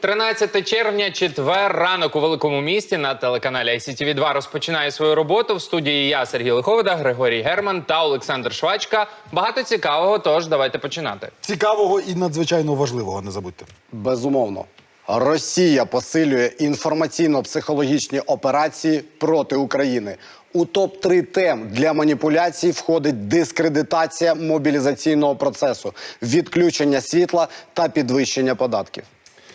13 червня, четвер, ранок у великому місті на телеканалі ICTV 2 розпочинає свою роботу. В студії я, Сергій Лиховида, Григорій Герман та Олександр Швачка. Багато цікавого, тож давайте починати. Цікавого і надзвичайно важливого, не забудьте. Безумовно. Росія посилює інформаційно-психологічні операції проти України. У топ 3 тем для маніпуляцій входить дискредитація мобілізаційного процесу, відключення світла та підвищення податків.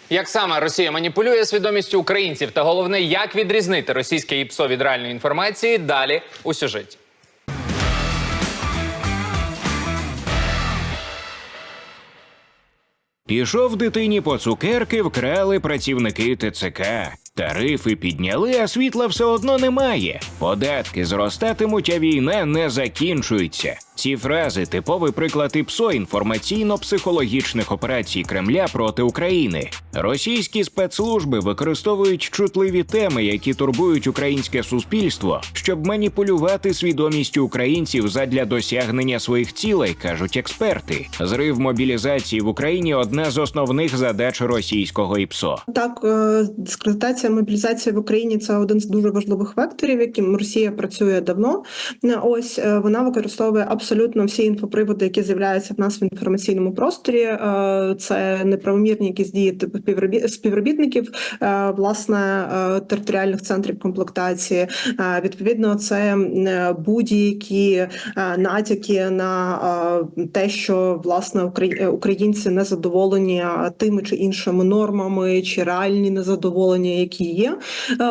Як саме Росія маніпулює свідомістю українців, та головне, як відрізнити російське ІПСО від реальної інформації, далі у сюжеті. Пішов дитині по цукерки, вкрали працівники ТЦК. Тарифи підняли, а світла все одно немає. Податки зростатимуть, а війна не закінчується. Ці фрази типовий приклад ІПСО інформаційно-психологічних операцій Кремля проти України. Російські спецслужби використовують чутливі теми, які турбують українське суспільство, щоб маніпулювати свідомістю українців задля досягнення своїх цілей, кажуть експерти. Зрив мобілізації в Україні одна з основних задач російського ІПСО. Так, е, дискредитація мобілізація в Україні це один з дуже важливих векторів, яким Росія працює давно. Ось е, вона використовує абсолютно всі інфоприводи, які з'являються в нас в інформаційному просторі. Е, Це неправомірні якісь дії типу співробітників е, власне е, територіальних центрів комплектації. Відповідно, це будь-які натяки на те, що власне українці не задоволені тими чи іншими нормами, чи реальні незадоволення, які є.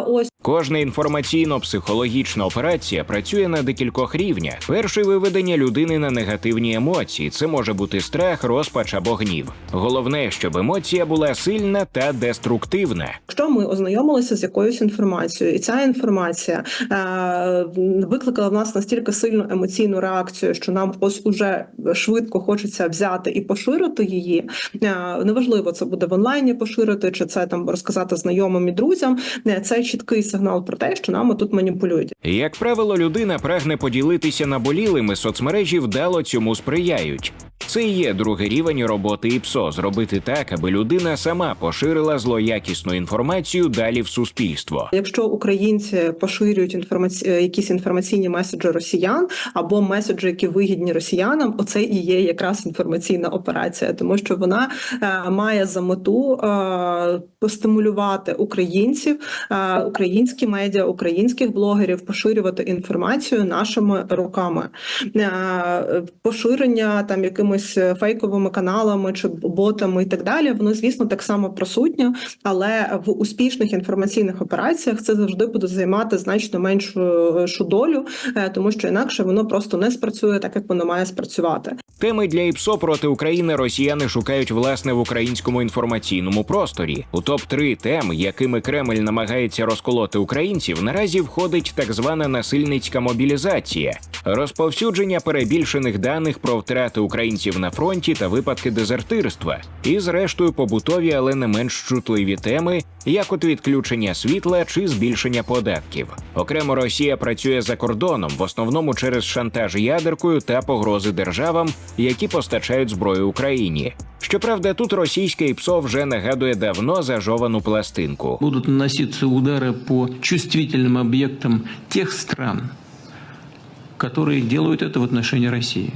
Ось Кожна інформаційно-психологічна операція працює на декількох рівнях. Перший виведення людини на негативні емоції. Це може бути страх, розпач або гнів. Головне, щоб емоція була сильна та деструктивна. Якщо ми ознайомилися з якоюсь інформацією, і ця інформація е, викликала в нас настільки сильну емоційну реакцію, що нам ось уже швидко хочеться взяти і поширити її. Е, неважливо, це буде в онлайні поширити, чи це там розказати знайомим і друзям. Е, Це чіткий сигнал про те, що нами тут маніпулюють. Як правило, людина прагне поділитися наболілими, соцмережі вдало цьому сприяють. Це і є другий рівень роботи ІПСО – зробити так, аби людина сама поширила злоякісну інформацію далі в суспільство. Якщо українці поширюють інформаці... е, якісь інформаційні меседжі росіян або меседжі, які вигідні росіянам, оце і є якраз інформаційна операція, тому що вона е, має за мету е, постимулювати українців, е, українські медіа, українських блогерів поширювати інформацію нашими руками. Е, поширення там якимись фейковими каналами чи ботами і так далі, воно звісно так само присутнє, але в успішних інформаційних операціях це завжди буде займати значно меншу шу долю, е, тому що інакше воно просто не спрацює так, як воно має спрацювати. Теми для ІПСО проти України росіяни шукають власне в українському інформаційному просторі. У топ 3 тем, якими Кремль намагається розколоти українців, наразі входить так звана насильницька мобілізація, розповсюдження перебільшених даних про втрати українців на фронті та випадки дезертирства, і зрештою побутові, але не менш чутливі теми, як от відключення світла чи збільшення податків. Окремо Росія працює за кордоном, в основному через шантаж ядеркою та погрози державам, які постачають зброю Україні. Щоправда, тут російське ІПСО вже нагадує давно зажовану пластинку. будут наноситься удары по чувствительным объектам тех стран, которые делают это в отношении России.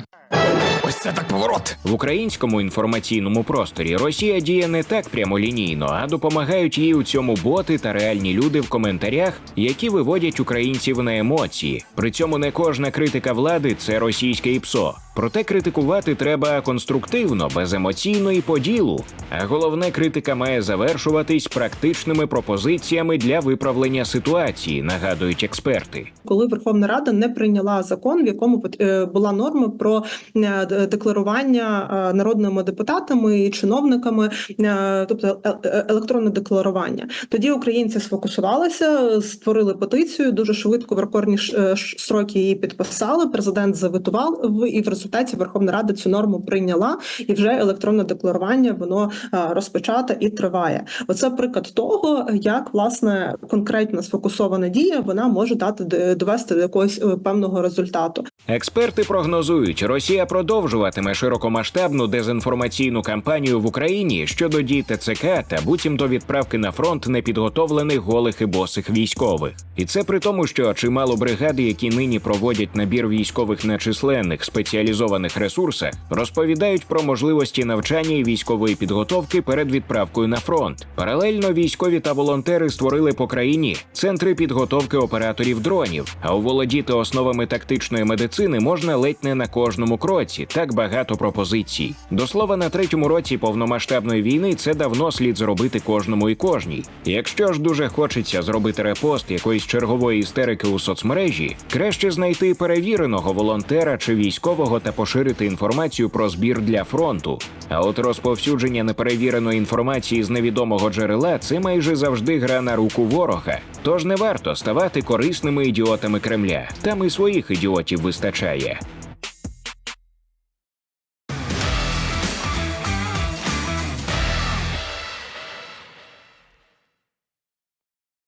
В українському інформаційному просторі Росія діє не так прямолінійно, а допомагають їй у цьому боти та реальні люди в коментарях, які виводять українців на емоції. При цьому не кожна критика влади це російське ІПСО. Проте критикувати треба конструктивно, беземоційно і по ділу. А головне, критика має завершуватись практичними пропозиціями для виправлення ситуації, нагадують експерти. коли Верховна Рада не прийняла закон, в якому е, була норма про е, декларування е, народними депутатами і чиновниками, е, тобто е- електронне декларування. Тоді українці сфокусувалися, створили петицію. Дуже швидко в рекордні строки її підписали. Президент завитував і в результаті Верховна Рада цю норму прийняла, і вже електронне декларування воно розпочато і триває. Оце приклад того, як власне конкретно сфокусована дія вона може дати довести до якогось певного результату. Експерти прогнозують, Росія продовжуватиме здійснюватиме широкомасштабну дезінформаційну кампанію в Україні щодо дій ТЦК та буцімто відправки на фронт непідготовлених голих і босих військових. І це при тому, що чимало бригади, які нині проводять набір військових на численних спеціалізованих ресурсах, розповідають про можливості навчання і військової підготовки перед відправкою на фронт. Паралельно військові та волонтери створили по країні центри підготовки операторів дронів. А оволодіти основами тактичної медицини можна ледь не на кожному кроці. Так багато пропозицій. До слова, на третьому році повномасштабної війни це давно слід зробити кожному і кожній. Якщо ж дуже хочеться зробити репост якоїсь чергової істерики у соцмережі, краще знайти перевіреного волонтера чи військового та поширити інформацію про збір для фронту. А от розповсюдження неперевіреної інформації з невідомого джерела це майже завжди гра на руку ворога. Тож не варто ставати корисними ідіотами Кремля. Там і своїх ідіотів вистачає.